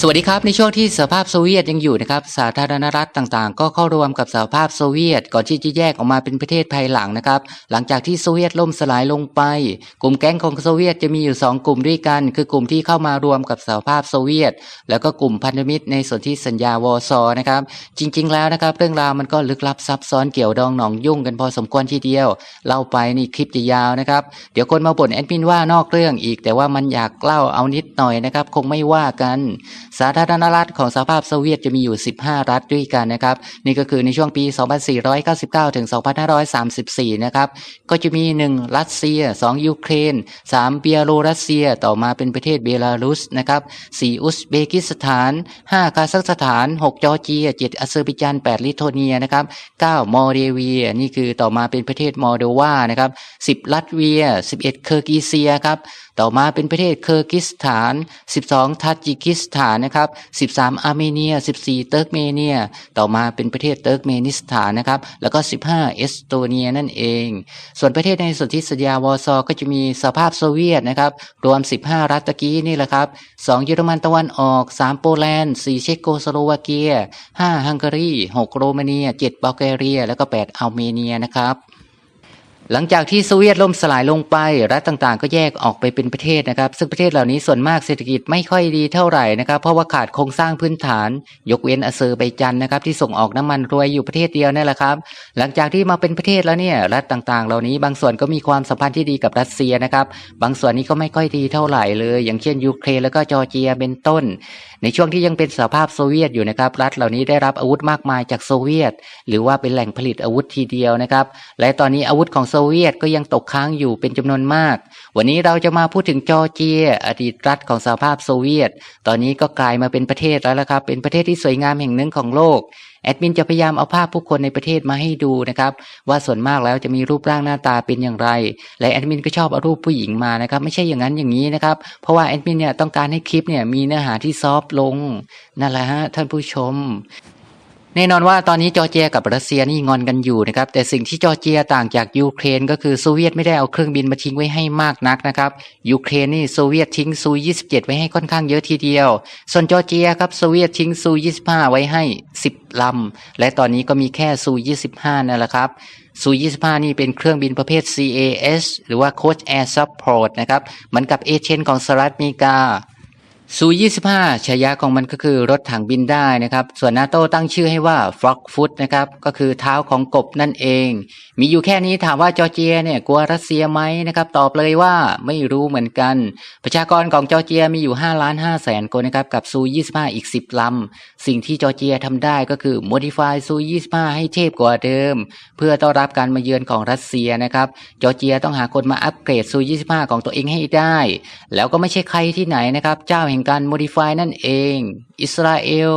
สวัสดีครับ ในช่วงที่สหภาพโซเวียตยังอยู่นะครับสาธารณรัฐต่างๆ ก็เข้ารวมกับสหภาพโซเวียต ก่อนที่จะแยกออกมาเป็นประเทศภายหลังนะครับ หลังจากที่โซเวียตล่มสลายลงไป กลุ่มแก๊งของโซเวียตจะมีอยู่ 2 กลุ่มด้วยกัน คือกลุ่มที่เข้ามารวมกับสหภาพโซเวียต แล้วก็กลุ่มพันธมิตรในส่วนที่สัญญาวอร์ซอนะครับจริง ๆ แล้วนะครับ เรื่องราวมันก็ลึกลับซับซ้อนเกี่ยวดองหนองยุ่งกันพอสมควรทีเดียวเล่าไปนี่คลิปจะยาวนะครับเดี๋ยวคนมาบ่นแอดมินว่านอกเรื่องอีก แต่ว่ามันอยากเล่าเอานิดหน่อยนะครับคงไม่ว่ากันสาธารณรัฐของสหภาพโซเวียตจะมีอยู่ 15 รัฐด้วยกันนะครับ นี่ก็คือในช่วงปี 2499 ถึง 2534 นะครับ ก็จะมี 1 รัสเซีย 2 ยูเครน 3 เบียโลรัสเซีย ต่อมาเป็นประเทศเบลารุสนะครับ 4 อุซเบกิสถาน 5 คาซัคสถาน 6 จอร์เจีย 7อาเซอร์ไบจาน 8 ลิโทเนียนะครับ 9 มอลเดเวีย นี่คือต่อมาเป็นประเทศมอลโดวา นะครับ 10 ลัตเวีย 11 เคอร์กิเซียครับ ต่อมาเป็นประเทศเคอร์กิสถาน 12ทัจิกิสถานนะครับ13 อาร์เมเนีย 14 เติร์กเมเนีย ต่อมาเป็นประเทศเติร์กเมนิสถานนะครับ แล้วก็ 15 เอสโตเนียนั่นเอง ส่วนประเทศในสนที่สัญญาวอร์ซอก็จะมีสภาพโซเวียตนะครับ รวม 15 รัฐตะกี้นี่แหละครับ 2 เยอรมันตะวันออก 3 โปแลนด์ 4 เช็กโกสโลวาเกีย 5 ฮังการี 6 โรมาเนีย 7 บัลแกเรีย แล้วก็ 8 อัลเมเนียนะครับ หลังจากที่โซเวียตล่มสลายลงไป รัฐต่างๆ ก็แยกออกไปเป็นประเทศนะครับ ซึ่งประเทศเหล่านี้ส่วนมากเศรษฐกิจไม่ค่อยดีเท่าไหร่นะครับ เพราะว่าขาดโครงสร้างพื้นฐาน ยกเว้นอาเซอร์ไบจันนะครับที่ส่งออกน้ำมันรวยอยู่ประเทศเดียวนั่แหละครับ หลังจากที่มาเป็นประเทศแล้วเนี่ยรัฐต่างๆ เหล่านี้บางส่วนก็มีความสัมพันธ์ที่ดีกับรัสเซียนะครับ บางส่วนนี้ก็ไม่ค่อยดีเท่าไหร่เลย อย่างเช่นยูเครนแล้วก็จอร์เจียเป็นต้น ในช่วงที่ยังเป็นสหภาพโซเวียตอยู่นะครับ รัฐเหล่านี้ได้รับอาวุธมากมายจากโซเวียต หรือว่าเป็นแหล่งผลิตอาวุธทีเดียวนะครับ และตอนนี้อาวุธของโซเวียตก็ยังตกค้างอยู่เป็นจำนวนมาก วันนี้เราจะมาพูดถึงจอร์เจีย อดีตรัฐของสหภาพโซเวียต ตอนนี้ก็กลายมาเป็นประเทศแล้วละครับ เป็นประเทศที่สวยงามแห่งหนึ่งของโลก แอดมินจะพยายามเอาภาพผู้คนในประเทศมาให้ดูนะครับ ว่าส่วนมากแล้วจะมีรูปร่างหน้าตาเป็นอย่างไร และแอดมินก็ชอบเอารูปผู้หญิงมานะครับ ไม่ใช่อย่างนั้นอย่างนี้นะครับ เพราะว่าแอดมินเนี่ยต้องการให้คลิปเนี่ยมีเนื้อหาที่ซอฟต์ลงนั่นแหละฮะท่านผู้ชม แน่นอนว่าตอนนี้จอร์เจียกับรัสเซียนี่งอนกันอยู่นะครับ แต่สิ่งที่จอร์เจียต่างจากยูเครน ก็คือโซเวียตไม่ได้เอาเครื่องบินมาทิ้งไว้ให้มากนักนะครับยูเครนนี่โซเวียตทิ้งซู27 ไว้ให้ค่อนข้างเยอะทีเดียว ส่วนจอร์เจียครับโซเวียตทิ้งซู25 ไว้ให้ 10ลำและตอนนี้ก็มีแค่ซู25นั่นแหละครับซู25นี่เป็นเครื่องบินประเภท CAS หรือว่า Coach Air Support นะครับเหมือนกับเอเชียนของสหรัฐอเมริกา ซู25ฉายาของมันก็คือรถถังบินได้นะครับ ส่วนนาโต้ตั้งชื่อให้ว่า Frog Foot นะครับ ก็คือเท้าของกบนั่นเอง มีอยู่แค่นี้ถามว่าจอร์เจียเนี่ยกลัวรัสเซียไหมนะครับ ตอบเลยว่าไม่รู้เหมือนกัน ประชากรของจอร์เจียมีอยู่5ล้าน5แสนคนนะครับ กับซู25อีก 10ลำ สิ่งที่จอร์เจียทำได้ก็คือ modify ซู25ให้เทพกว่าเดิม เพื่อต้อนรับการมาเยือนของรัสเซียนะครับ จอร์เจียต้องหาคนมาอัปเกรดซู25ของตัวเองให้ได้ แล้วก็ไม่ใช่ใครที่ไหนนะครับ เจ้าแห่งการโมดิฟายนั่นเอง อิสราเอล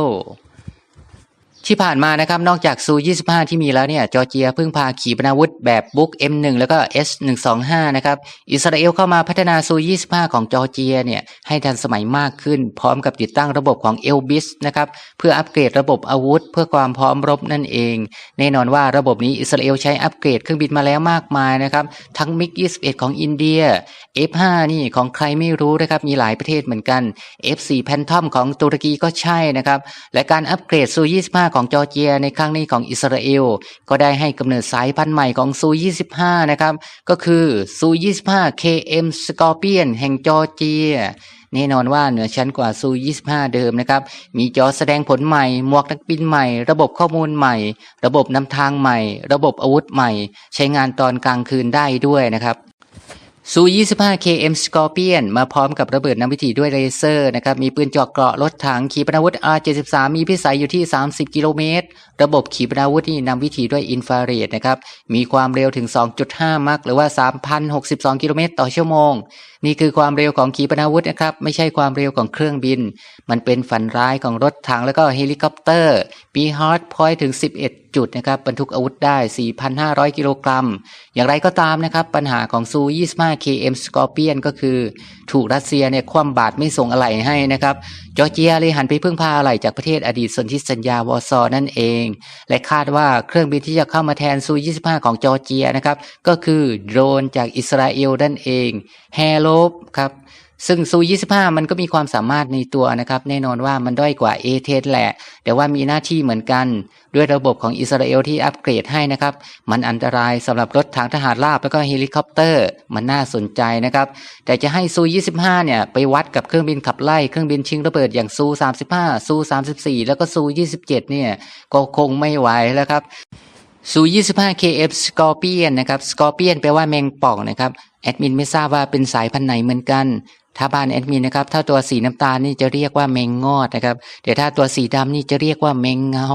ที่ผ่านมานะครับนอกจากซู 25 ที่มีแล้วเนี่ยจอร์เจียเพิ่งพาขีปนาวุธแบบบุ๊ก M1 แล้วก็ S125 นะครับอิสราเอลเข้ามาพัฒนาซู 25 ของจอร์เจียเนี่ยให้ทันสมัยมากขึ้น พร้อมกับติดตั้งระบบของ Elbis นะครับเพื่ออัปเกรดระบบอาวุธ เพื่อความพร้อมรบนั่นเอง แน่นอนว่าระบบนี้อิสราเอลใช้อัปเกรดเครื่องบินมาแล้วมากมายนะครับทั้งมิก21 ของอินเดีย F5 นี่ของใครไม่รู้นะครับมีหลายประเทศเหมือนกัน F4 Phantom ของตุรกีก็ใช่นะครับและการอัปเกรดซู 25ของจอร์เจียในครั้งนี้ของอิสราเอล ก็ได้ให้กำเนิดสายพันธุ์ใหม่ของซู 25 นะครับ ก็คือซู 25 KM Scorpion แห่งจอร์เจียแน่นอนว่าเหนือชั้นกว่าซู 25 เดิมนะครับ มีจอแสดงผลใหม่ หมวกนักบินใหม่ ระบบข้อมูลใหม่ ระบบนำทางใหม่ ระบบอาวุธใหม่ ใช้งานตอนกลางคืนได้ด้วยนะครับ ซู25 KM Scorpion มาพร้อมกับระเบิดนำวิถีด้วยเลเซอร์นะครับ มีปืนเจาะเกราะรถถังขีปนาวุธ R73 มีพิสัยอยู่ที่ 30 กิโลเมตร ระบบขีปนาวุธนี่นำวิถีด้วยอินฟราเรดนะครับ มีความเร็วถึง 2.5 มักหรือว่า 3,062 กิโลเมตรต่อชั่วโมง นี่คือความเร็วของขีปนาวุธนะครับ ไม่ใช่ความเร็วของเครื่องบิน มันเป็นฝันร้ายของรถถังแล้วก็เฮลิคอปเตอร์มีฮาร์ดพอยต์ถึง 11 จุดนะครับบรรทุกอาวุธได้ 4,500 กิโลกรัม อย่างไรก็ตามนะครับ ปัญหาของซู 25 KM Scorpion ก็คือ ถูกรัสเซียเนี่ยคว่ำบาตรไม่ส่งอะไหล่ให้นะครับ จอร์เจียเลยหันไปพึ่งพาอะไหล่จากประเทศอดีตสนธิสัญญาวอร์ซอนั่นเอง และคาดว่าเครื่องบินที่จะเข้ามาแทนซู 25 ของจอร์เจียนะครับก็คือโดรนจากอิสราเอลนั่นเองแฮโลบครับ ซึ่งซู25 มันก็มีความสามารถในตัวนะครับ แน่นอนว่ามันด้อยกว่า a เทสแหละ แต่ว่ามีหน้าที่เหมือนกัน ด้วยระบบของอิสราเอลที่อัปเกรดให้นะครับ มันอันตรายสำหรับรถถังทหารราบแล้วก็เฮลิคอปเตอร์ มันน่าสนใจนะครับ แต่จะให้ซู25 เนี่ย ไปวัดกับเครื่องบินขับไล่เครื่องบินชิงระเบิดอย่างซู35ซู34แล้วก็ซู27 เนี่ยก็คงไม่ไหวแล้วครับ ซู25 KF Scorpion นะครับ Scorpion แปลว่าแมงป่องนะครับแอดมินไม่ทราบว่าเป็นสายพันธุ์ไหนเหมือนกัน ถ้าบ้านแอดมินนะครับ ถ้าตัวสีน้ำตาลนี่จะเรียกว่าแมงงอดนะครับแต่ถ้าตัวสีดำนี่จะเรียกว่าแมงเงา